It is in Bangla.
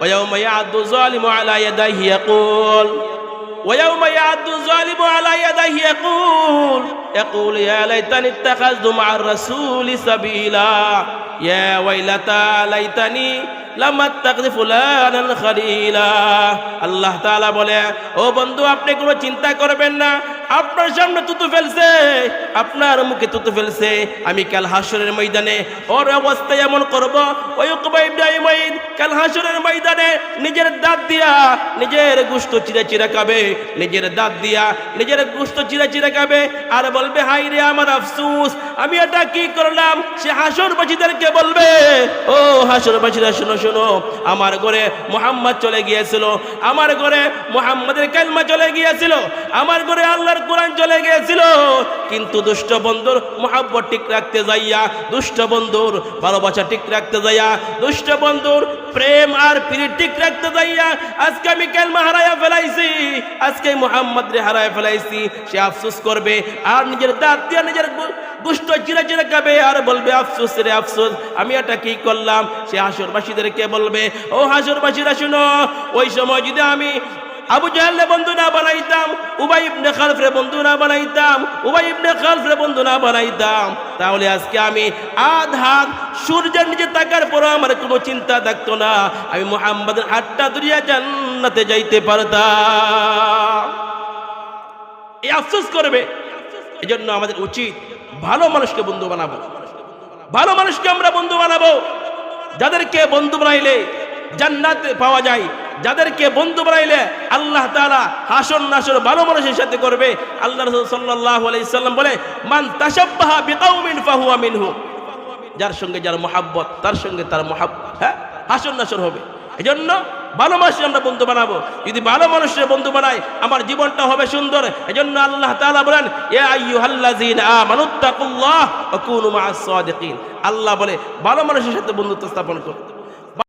ويوم يعض الظالم على يديه يقول ويوم يعض الظالم على يديه يقول يقول يا ليتني اتخذت مع الرسول سبيلا يا ويلتى ليتني لم اتخذ فلانا خليلا আল্লাহ তাআলা বলে ও বন্ধু আপনি কোনো চিন্তা করবেন না আপনার সামনে তুতু ফেলছে, আপনার মুখে তুতু ফেলছে। আমি কাল হাসরের ময়দানে, ওর অবস্থা এমন করব ওই ইব্রাহিম কাল হাসরের ময়দানে নিজের দাঁত দিয়া নিজের গুস্ত চিরা চিরা খাবে, নিজের দাঁত দিয়া নিজের গুস্ত চিরা চিরা খাবে। আর বলবে হাই রে আমার আফসুস, আমি এটা কি করলাম? সে হাসরবাসীদেরকে বলবে, ও হাসর হাসরবাসীরা শোনো শোনো, আমার ঘরে মোহাম্মদ চলে গিয়েছিল, আমার ঘরে মোহাম্মদের কালমা চলে গিয়েছিল, আমার ঘরে আল্লাহর কোরআন চলে গিয়েছিল। কিন্তু দুষ্ট বন্ধুর মোহাব্বত ঠিক রাখতে যাইয়া, দুষ্ট বন্ধুর ভালোবাসা ঠিক রাখতে যাইয়া, দুষ্ট বন্ধুর প্রেম আর পিরিত ঠিক রাখতে যাইয়া, আজকে আমি কালমা হারাইয়া ফেলাইছি, আজকে মোহাম্মদ রে হারাইয়া ফেলাইছি, সে আফসোস করবে আর নিজের দাঁত দিয়ে নিজের গুষ্ট চিরা চিরা খাবে আর বলবে, আফসোস রে, আফসোস, আমি এটা কি করলাম? সে হাসরবাসীদেরকে বলবে, ও হাসরবাসীরা শুনো, ওই সময় যদি আমি আবু জাহালে বন্ধু না বানাইতাম, উবাই ইবনে খালফরে বন্ধু না বানাইতাম, উবাই ইবনে খালফরে বন্ধু না বানাইতাম। তাহলে আজকে আমি আধ হাত সূর্যের নিচে তাকার পরও আমার কোনো চিন্তা থাকতো না। আমি মোহাম্মদের হাতটা দুরিয়া জান্নাতে যাইতে পারতাম। এই আফসোস করবে। এজন্য আমাদের উচিত ভালো মানুষকে বন্ধু বানাবো। ভালো মানুষকে আমরা বন্ধু বানাবো। যাদেরকে বন্ধু বানাইলে জান্নাতে পাওয়া যায়। যাদেরকে বন্ধু বানাইলে আল্লাহ তাআলা হাসন নাসর ভালো মানুষের সাথে করবে, আল্লাহ রাসূল সাল্লাল্লাহু আলাইহি সাল্লাম বলে, মান ফাহুয়া মিনহু। যার সঙ্গে যার মহাব্বত, তার সঙ্গে তার মহাব্বত হ্যাঁ? হাসন নাসর হবে। এই জন্য ভালো মানুষের আমরা বন্ধু বানাবো। যদি ভালো মানুষের বন্ধু বানাই, আমার জীবনটা হবে সুন্দর। এই জন্য আল্লাহ তাআলা বলেন আল্লাহ বলে, ভালো মানুষের সাথে বন্ধুত্ব স্থাপন করো।